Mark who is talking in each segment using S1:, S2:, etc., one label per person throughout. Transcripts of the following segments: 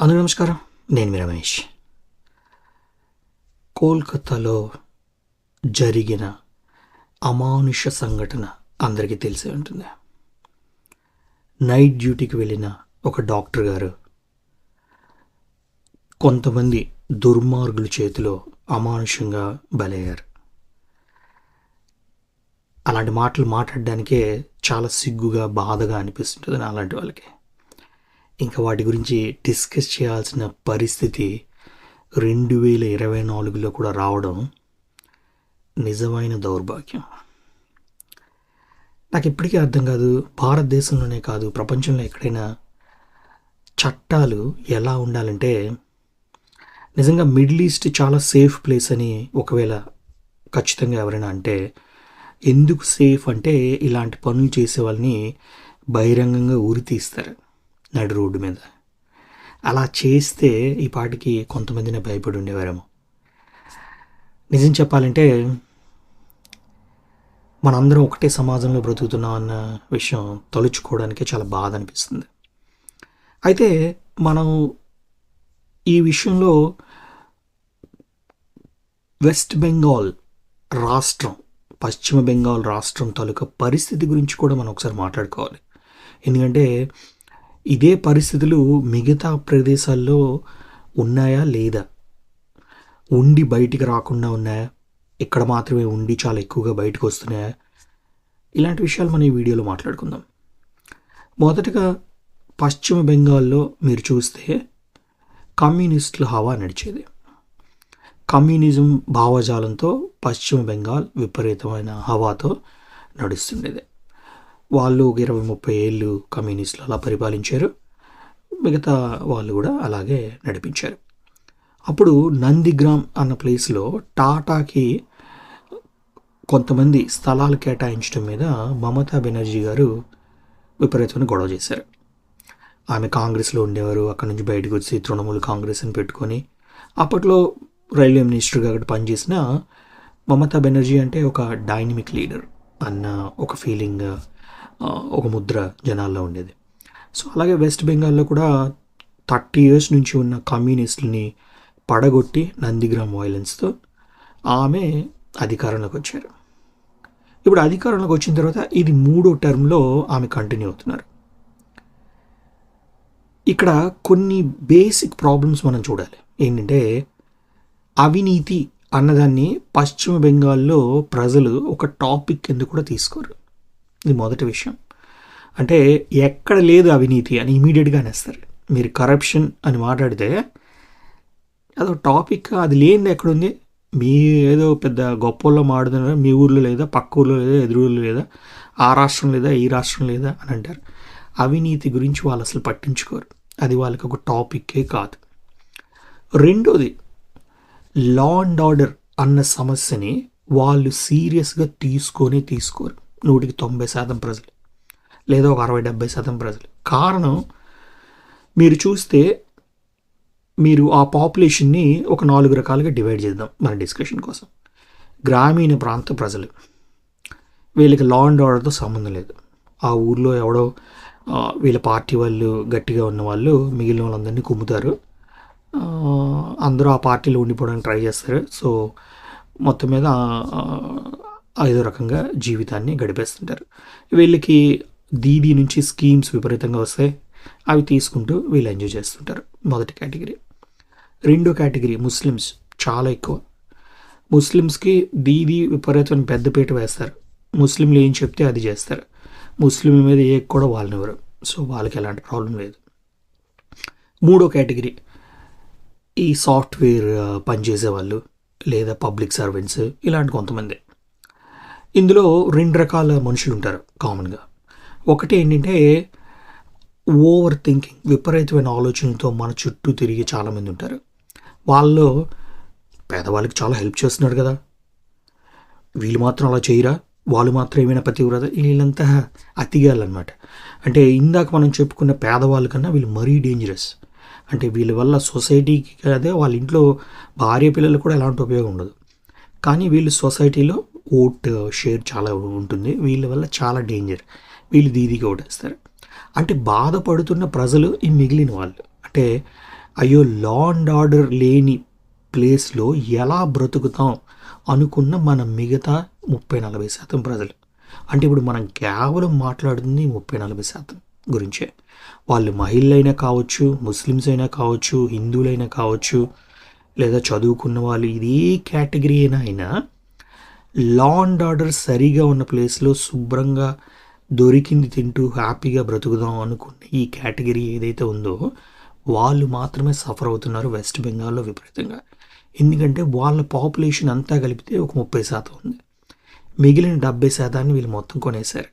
S1: అందరూ నమస్కారం. నేను మీ రమేష్. కోల్కతాలో జరిగిన అమానుష సంఘటన అందరికీ తెలిసే ఉంటుంది. నైట్ డ్యూటీకి వెళ్ళిన ఒక డాక్టర్ గారు కొంతమంది దుర్మార్గుల చేతిలో అమానుషంగా బలయ్యారు. అలాంటి మాటలు మాట్లాడడానికే చాలా సిగ్గుగా బాధగా అనిపిస్తుంటుంది అలాంటి వాళ్ళకి. ఇంకా వాటి గురించి డిస్కస్ చేయాల్సిన పరిస్థితి రెండు వేల ఇరవై నాలుగులో కూడా రావడం నిజమైన దౌర్భాగ్యం. నాకు ఇప్పటికీ అర్థం కాదు భారతదేశంలోనే కాదు ప్రపంచంలో ఎక్కడైనా చట్టాలు ఎలా ఉండాలంటే నిజంగా మిడిల్ ఈస్ట్ చాలా సేఫ్ ప్లేస్ అని ఒకవేళ ఖచ్చితంగా ఎవరైనా అంటే ఎందుకు సేఫ్ అంటే ఇలాంటి పనులు చేసే వాళ్ళని బహిరంగంగా ఉరి తీస్తారు. నడు రోడ్డు మీద. అలా చేస్తే ఈ పాటికి కొంతమందిని భయపడి ఉండేవారేమో. నిజం చెప్పాలంటే మనందరం ఒకటే సమాజంలో బ్రతుకుతున్నాం అన్న విషయం తలుచుకోవడానికి చాలా బాధ అనిపిస్తుంది. అయితే మనం ఈ విషయంలో వెస్ట్ బెంగాల్ రాష్ట్రం పశ్చిమ బెంగాల్ రాష్ట్రం తాలూకా పరిస్థితి గురించి కూడా మనం ఒకసారి మాట్లాడుకోవాలి. ఎందుకంటే ఇదే పరిస్థితులు మిగతా ప్రదేశాల్లో ఉన్నాయా లేదా? ఉండి బయటికి రాకుండా ఉన్నాయా? ఇక్కడ మాత్రమే ఉండి చాలా ఎక్కువగా బయటకు వస్తున్నాయా? ఇలాంటి విషయాలు మనం ఈ వీడియోలో మాట్లాడుకుందాం. మొదటగా పశ్చిమ బెంగాల్లో మీరు చూస్తే కమ్యూనిస్టుల హవా నడిచేది. కమ్యూనిజం భావజాలంతో పశ్చిమ బెంగాల్ విపరీతమైన హవాతో నడుస్తుండేది. వాళ్ళు ఇరవై ముప్పై ఏళ్ళు కమ్యూనిస్టులు అలా పరిపాలించారు. మిగతా వాళ్ళు కూడా అలాగే నడిపించారు. అప్పుడు నందిగ్రామ్ అన్న ప్లేస్లో టాటాకి కొంతమంది స్థలాలు కేటాయించడం మీద మమతా బెనర్జీ గారు విపరీతమైన గొడవ చేశారు. ఆమె కాంగ్రెస్లో ఉండేవారు. అక్కడి నుంచి బయటకు వచ్చి తృణమూల్ కాంగ్రెస్ అని పెట్టుకొని అప్పట్లో రైల్వే మినిస్టర్గా అక్కడ పనిచేసిన మమతా బెనర్జీ అంటే ఒక డైనమిక్ లీడర్ అన్న ఒక ఫీలింగ్ ఒక ముద్ర జనాల్లో ఉండేది. సో అలాగే వెస్ట్ బెంగాల్లో కూడా థర్టీ ఇయర్స్ నుంచి ఉన్న కమ్యూనిస్టులని పడగొట్టి నందిగ్రామ్ వైలెన్స్తో ఆమె అధికారంలోకి వచ్చారు. ఇప్పుడు అధికారంలోకి వచ్చిన తర్వాత ఇది మూడో టర్మ్లో ఆమె కంటిన్యూ అవుతున్నారు. ఇక్కడ కొన్ని బేసిక్ ప్రాబ్లమ్స్ మనం చూడాలి. ఏంటంటే అవినీతి అన్నదాన్ని పశ్చిమ బెంగాల్లో ప్రజలు ఒక టాపిక్ కింద కూడా తీసుకోరు. ఇది మొదటి విషయం. అంటే ఎక్కడ లేదు అవినీతి అని ఇమీడియట్గా అనేస్తారు. మీరు కరప్షన్ అని మాట్లాడితే అదో టాపిక్ అది లేనిది ఎక్కడుంది? మీ ఏదో పెద్ద గొప్పల్లో మాడుతున్నారు మీ ఊర్లో లేదా పక్క ఊర్లో లేదా ఎదురు ఊర్లో లేదా ఆ రాష్ట్రం లేదా ఈ రాష్ట్రం లేదా అని అంటారు. అవినీతి గురించి వాళ్ళు అసలు పట్టించుకోరు. అది వాళ్ళకి ఒక టాపిక్కే కాదు. రెండోది లా అండ్ ఆర్డర్ అన్న సమస్యని వాళ్ళు సీరియస్గా తీసుకొని తీసుకోరు. నూటికి తొంభై శాతం ప్రజలు లేదా ఒక అరవై డెబ్బై శాతం ప్రజలు. కారణం మీరు చూస్తే మీరు ఆ పాపులేషన్ని ఒక నాలుగు రకాలుగా డివైడ్ చేద్దాం మన డిస్కషన్ కోసం. గ్రామీణ ప్రాంత ప్రజలు వీళ్ళకి లా అండ్ ఆర్డర్తో సంబంధం లేదు. ఆ ఊర్లో ఎవడో వీళ్ళ పార్టీ వాళ్ళు గట్టిగా ఉన్న వాళ్ళు మిగిలిన వాళ్ళందరినీ కుమ్ముతారు. అందరూ ఆ పార్టీలో ఉండిపోవడానికి ట్రై చేస్తారు. సో మొత్తం మీద ఏదో రకంగా జీవితాన్ని గడిపేస్తుంటారు. వీళ్ళకి దీదీ నుంచి స్కీమ్స్ విపరీతంగా వస్తాయి అవి తీసుకుంటూ వీళ్ళు ఎంజాయ్ చేస్తుంటారు మొదటి కేటగిరీ. రెండో కేటగిరీ ముస్లిమ్స్ చాలా ఎక్కువ. ముస్లిమ్స్కి దీది విపరీతమైన పెద్దపీట వేస్తారు. ముస్లింలు ఏం చెప్తే అది చేస్తారు. ముస్లిం మీద ఏ కూడా వాళ్ళనివ్వరు. సో వాళ్ళకి ఎలాంటి ప్రాబ్లం లేదు. మూడో కేటగిరీ ఈ సాఫ్ట్వేర్ పనిచేసే వాళ్ళు లేదా పబ్లిక్ సర్వెంట్స్ ఇలాంటి కొంతమంది. ఇందులో రెండు రకాల మనుషులు ఉంటారు కామన్గా. ఒకటి ఏంటంటే ఓవర్ థింకింగ్ విపరీతమైన ఆలోచనలతో మన చుట్టూ తిరిగి చాలామంది ఉంటారు వాళ్ళు పేదవాళ్ళకి చాలా హెల్ప్ చేస్తున్నారు కదా. వీళ్ళు మాత్రం అలా చేయరా? వాళ్ళు మాత్రం ఏమైనా పతివ్రత? వీళ్ళంతా అతిగాలన్నమాట అంటే ఇందాక మనం చెప్పుకున్న పేదవాళ్ళ కన్నా వీళ్ళు మరీ డేంజరస్. అంటే వీళ్ళ వల్ల సొసైటీకి అదే వాళ్ళ ఇంట్లో భార్య పిల్లలు కూడా ఎలాంటి ఉపయోగం ఉండదు. కానీ వీళ్ళు సొసైటీలో ఓట్ షేర్ చాలా ఉంటుంది. వీళ్ళ వల్ల చాలా డేంజర్. వీళ్ళు దీదిగా ఓటేస్తారు. అంటే బాధపడుతున్న ప్రజలు ఈ మిగిలిన వాళ్ళు. అంటే అయ్యో లా అండ్ ఆర్డర్ లేని ప్లేస్లో ఎలా బ్రతుకుతాం అనుకున్న మన మిగతా ముప్పై నలభై శాతం ప్రజలు. అంటే ఇప్పుడు మనం కేవలం మాట్లాడుతుంది ముప్పై నలభై శాతం గురించే. వాళ్ళు మహిళలైనా కావచ్చు ముస్లిమ్స్ అయినా కావచ్చు హిందువులైనా కావచ్చు లేదా చదువుకున్న వాళ్ళు ఇదే కేటగిరీ అయినా అయినా లా అండ్ ఆర్డర్ సరిగా ఉన్న ప్లేస్లో శుభ్రంగా దొరికింది తింటూ హ్యాపీగా బ్రతుకుదాం అనుకున్న ఈ కేటగిరీ ఏదైతే ఉందో వాళ్ళు మాత్రమే సఫర్ అవుతున్నారు వెస్ట్ బెంగాల్లో విపరీతంగా. ఎందుకంటే వాళ్ళ పాపులేషన్ అంతా కలిపితే ఒక ముప్పై శాతం ఉంది. మిగిలిన డెబ్బై శాతాన్ని వీళ్ళు మొత్తం కొనేశారు.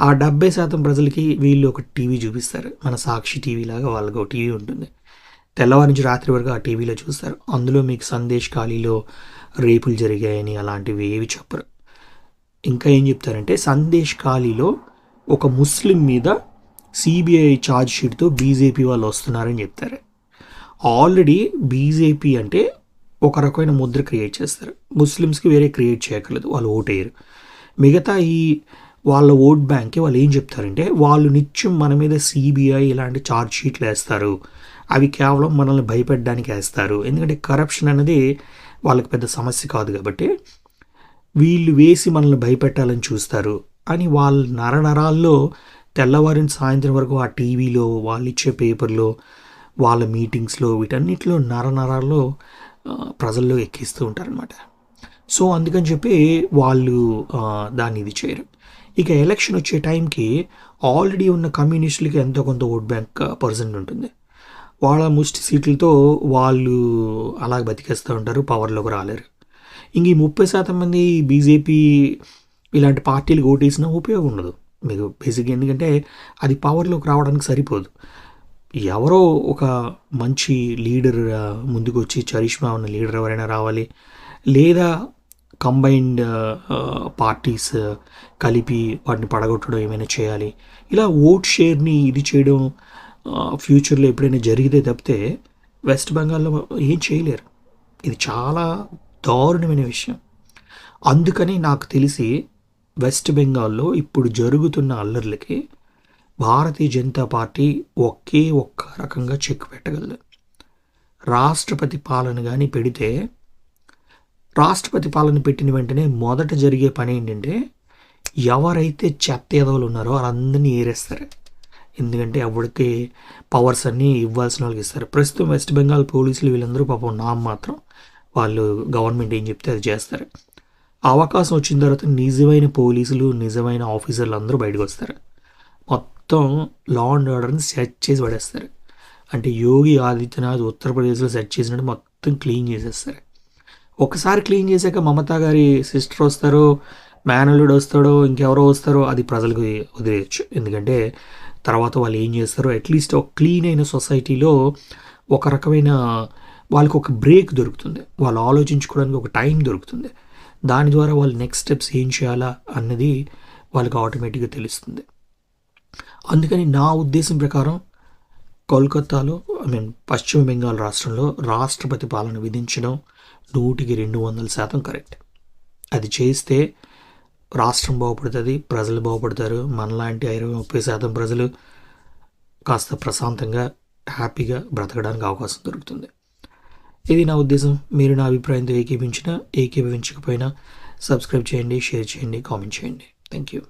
S1: ఆ డెబ్బై శాతం ప్రజలకి వీళ్ళు ఒక టీవీ చూపిస్తారు. మన సాక్షి టీవీ లాగా వాళ్ళకి ఒక టీవీ ఉంటుంది. తెల్లవారి నుంచి రాత్రి వరకు ఆ టీవీలో చూస్తారు. అందులో మీకు సందేశ్ ఖాళీలో రేపులు జరిగాయని అలాంటివి ఏవి చెప్పరు. ఇంకా ఏం చెప్తారంటే సందేశ్ ఖాళీలో ఒక ముస్లిం మీద సిబిఐ ఛార్జ్ షీట్తో బీజేపీ వాళ్ళు వస్తున్నారని చెప్తారు. ఆల్రెడీ బీజేపీ అంటే ఒక రకమైన ముద్ర క్రియేట్ చేస్తారు. ముస్లిమ్స్కి వేరే క్రియేట్ చేయక్కర్లేదు వాళ్ళు ఓటేయరు. మిగతా ఈ వాళ్ళ ఓట్ బ్యాంక్కి వాళ్ళు ఏం చెప్తారంటే వాళ్ళు నిత్యం మన మీద సిబిఐ ఇలాంటి ఛార్జ్ షీట్లు వేస్తారు అవి కేవలం మనల్ని భయపెట్టడానికి వేస్తారు. ఎందుకంటే కరప్షన్ అనేది వాళ్ళకి పెద్ద సమస్య కాదు కాబట్టి వీళ్ళు వేసి మనల్ని భయపెట్టాలని చూస్తారు. అని వాళ్ళ నరనరాల్లో తెల్లవారిన సాయంత్రం వరకు ఆ టీవీలో వాళ్ళు ఇచ్చే పేపర్లో వాళ్ళ మీటింగ్స్లో వీటన్నిటిలో నరనరాల్లో ప్రజల్లో ఎక్కిస్తూ ఉంటారనమాట సో అందుకని చెప్పి వాళ్ళు దాన్ని ఇది చేయరు. ఇక ఎలక్షన్ వచ్చే టైంకి ఆల్రెడీ ఉన్న కమ్యూనిస్టులకి ఎంతో కొంత ఓట్ బ్యాంక్ పర్సెంట్ ఉంటుంది. వాళ్ళ ముష్టి సీట్లతో వాళ్ళు అలా బతికేస్తూ ఉంటారు పవర్లోకి రాలేరు. ఇంక ఈ ముప్పై శాతం మంది బీజేపీ ఇలాంటి పార్టీలకు ఓటేసినా ఉపయోగం ఉండదు. మీకు బేసిక్గా ఎందుకంటే అది పవర్లోకి రావడానికి సరిపోదు. ఎవరో ఒక మంచి లీడర్ ముందుకు వచ్చి చరిష్మా ఉన్న లీడర్ ఎవరైనా రావాలి లేదా కంబైన్డ్ పార్టీస్ కలిపి వాటిని పడగొట్టడం ఏమైనా చేయాలి ఇలా ఓట్ షేర్ని ఇది చేయడం ఫ్యూచర్లో ఎప్పుడైనా జరిగితే తప్పితే వెస్ట్ బెంగాల్లో ఏం చేయలేరు. ఇది చాలా దారుణమైన విషయం. అందుకని నాకు తెలిసి వెస్ట్ బెంగాల్లో ఇప్పుడు జరుగుతున్న అల్లర్లకి భారతీయ జనతా పార్టీ ఒకే ఒక్క రకంగా చెక్ పెట్టగలదు. రాష్ట్రపతి పాలన కానీ పెడితే రాష్ట్రపతి పాలన పెట్టిన వెంటనే మొదట జరిగే పని ఏంటంటే ఎవరైతే చెత్త ఎదవలు ఉన్నారో వాళ్ళందరినీ ఏరేస్తారు. ఎందుకంటే ఎవరికి పవర్స్ అన్నీ ఇవ్వాల్సిన వాళ్ళకి ఇస్తారు. ప్రస్తుతం వెస్ట్ బెంగాల్ పోలీసులు వీళ్ళందరూ పాపం నామ్ మాత్రం వాళ్ళు గవర్నమెంట్ ఏం చెప్తే అది చేస్తారు. అవకాశం వచ్చిన తర్వాత నిజమైన పోలీసులు నిజమైన ఆఫీసర్లు అందరూ బయటకు వస్తారు. మొత్తం లా అండ్ ఆర్డర్ని సెట్ చేసి పడేస్తారు. అంటే యోగి ఆదిత్యనాథ్ ఉత్తరప్రదేశ్లో సెట్ చేసినట్టు మొత్తం క్లీన్ చేసేస్తారు. ఒకసారి క్లీన్ చేశాక మమతా గారి సిస్టర్ వస్తారో మేనల్లుడు వస్తాడో ఇంకెవరో వస్తారో అది ప్రజలకు వదిలేయచ్చు. ఎందుకంటే తర్వాత వాళ్ళు ఏం చేస్తారో? అట్లీస్ట్ ఒక క్లీన్ అయిన సొసైటీలో ఒక రకమైన వాళ్ళకి ఒక బ్రేక్ దొరుకుతుంది. వాళ్ళు ఆలోచించుకోవడానికి ఒక టైం దొరుకుతుంది. దాని ద్వారా వాళ్ళు నెక్స్ట్ స్టెప్స్ ఏం చేయాలా అన్నది వాళ్ళకి ఆటోమేటిక్గా తెలుస్తుంది. అందుకని నా ఉద్దేశం ప్రకారం కోల్కతాలో ఐ మీన్ పశ్చిమ బెంగాల్ రాష్ట్రంలో రాష్ట్రపతి పాలన విధించడం నూటికి రెండు వందల శాతం కరెక్ట్ అది చేస్తే రాష్ట్రం బాగుపడుతుంది ప్రజలు బాగుపడతారు. మనలాంటి ఇరవై ముప్పై శాతం ప్రజలు కాస్త ప్రశాంతంగా హ్యాపీగా బ్రతకడానికి అవకాశం దొరుకుతుంది. ఇది నా ఉద్దేశం. మీరు నా అభిప్రాయంతో ఏకీపించినా ఏకీభవించకపోయినా సబ్స్క్రైబ్ చేయండి షేర్ చేయండి కామెంట్ చేయండి. Thank you